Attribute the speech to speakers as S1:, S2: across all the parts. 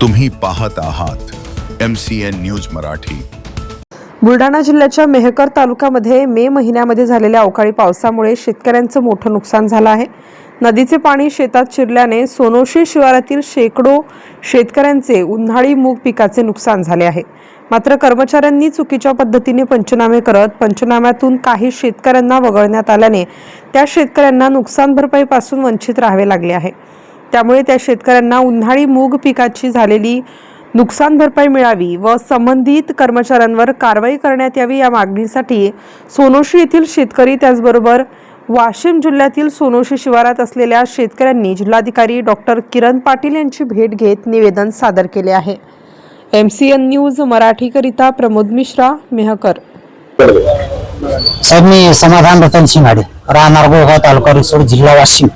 S1: तुम्ही पाहत आहात M C N news Marathi.
S2: Buldhana जिल्ह्याच्या मेहकर तालुक्यामध्ये मे महिन्यामध्ये झालेल्या अवकाळी पावसामुळे शेतकऱ्यांचं मोठं नुकसान झालं आहे. नदीचे पाणी शेतात शिरल्याने सोनोशी शिवारातील शेकडो शेतकऱ्यांचे उन्हाळी मूग पिकाचे नुकसान झाले आहे. मात्र कर्मचाऱ्यांनी चुकीच्या पद्धतीने पंचनामे करत पंचनाम्यातून काही शेतकऱ्यांना वगळण्यात आल्याने त्या शेतकऱ्यांना नुकसान भरपाईपासून वंचित राहावे लागले आहे. त्यामुळे त्या शेतकऱ्यांना उन्हाळी मूग पिकाची झालेली नुकसान भरपाई मिळावी व संबंधित कर्मचाऱ्यांवर कारवाई करण्यात यावी या मागणीसाठी सोनोशी येथील शेतकरी त्याचबरोबर वाशिम जिल्ह्यातील सोनोशी शिवारात असलेल्या शेतकऱ्यांनी जिल्हाधिकारी डॉक्टर किरण पाटील यांची भेट घेत निवेदन सादर केले आहे. एम सी एन न्यूज मराठीकरिता प्रमोद मिश्रा मेहकर.
S3: साहेब मी समाधान रतन शिंगाडे राहणार गोगाव तालुका रिसोड जिल्हा वाशिम.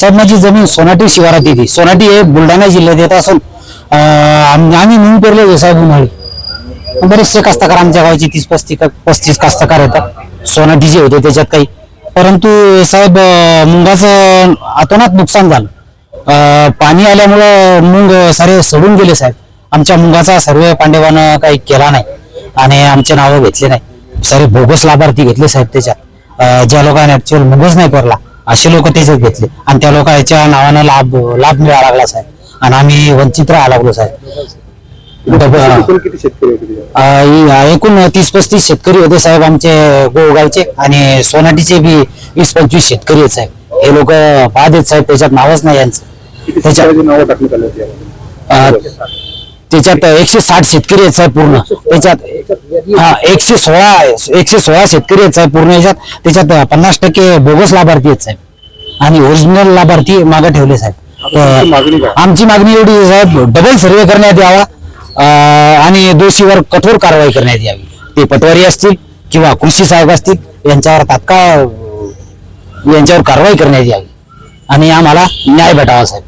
S3: साहेब माझी जमीन सोनाटी शिवारात येते. सोनाटी हे बुलढाणा जिल्ह्यात येत असून आम्ही म्हणून पेरले साहेब उन्हाळी. बरेचसे कास्तकार आमच्या गावाचे तीस पस्तीस पस्तीस कास्तकार येतात सोनाटीचे होते त्याच्यात काही. परंतु साहेब मुंगाचं अतोनात नुकसान झालं. पाणी आल्यामुळं मुंग सारे सडून गेले साहेब. आमच्या मुंगाचा सर्वे पांडवानं काही केला नाही आणि आमचे नावं घेतले नाही. सारे बोगस लाभार्थी घेतले साहेब त्याच्यात. ज्या लोकांनी ऍक्च्युअल मुंगच नाही करला. असे लोक त्याच्यात घेतले. आणि त्या लोकांच्या नावानं लाभ लाभ मिळाला लागला साहेब. आणि आम्ही वंचित राहायला लागलो साहेब.
S4: एकूण किती शेतकरी होते तिथे?
S3: अं, इ- एकूण तीस पस्तीस शेतकरी होते साहेब आमचे गोगावचे आणि सोनाटीचे बी वीस पंचवीस शेतकरी आहेत साहेब. हे लोक पाहत आहेत साहेब त्याच्यात नावच नाही यांचं.
S4: किती
S3: त्याच्यात
S4: शेतकऱ्याची नावं टाकण्यात आली होती? यामध्ये?
S3: अं, त्याच्यात एकशे साठ शेतकरी आहेत साहेब पूर्ण. त्याच्यात हा एकशे सोळा एकशे सोळा शेतकरी आहेत साहेब पूर्ण याच्यात. त्याच्यात पन्नास टक्के बोगस लाभार्थी आहेत साहेब. आणि ओरिजिनल लाभार्थी मागे ठेवले साहेब? आमची मागणी एवढी आहे, साहेब डबल सर्वे करण्यात यावा. आणि दोषीवर कठोर कारवाई करण्यात यावी. ते पटवारी असतील किंवा कृषी साहेब असतील यांच्यावर तात्काळ यांच्यावर कारवाई करण्यात यावी. आणि आम्हाला न्याय भेटावा साहेब.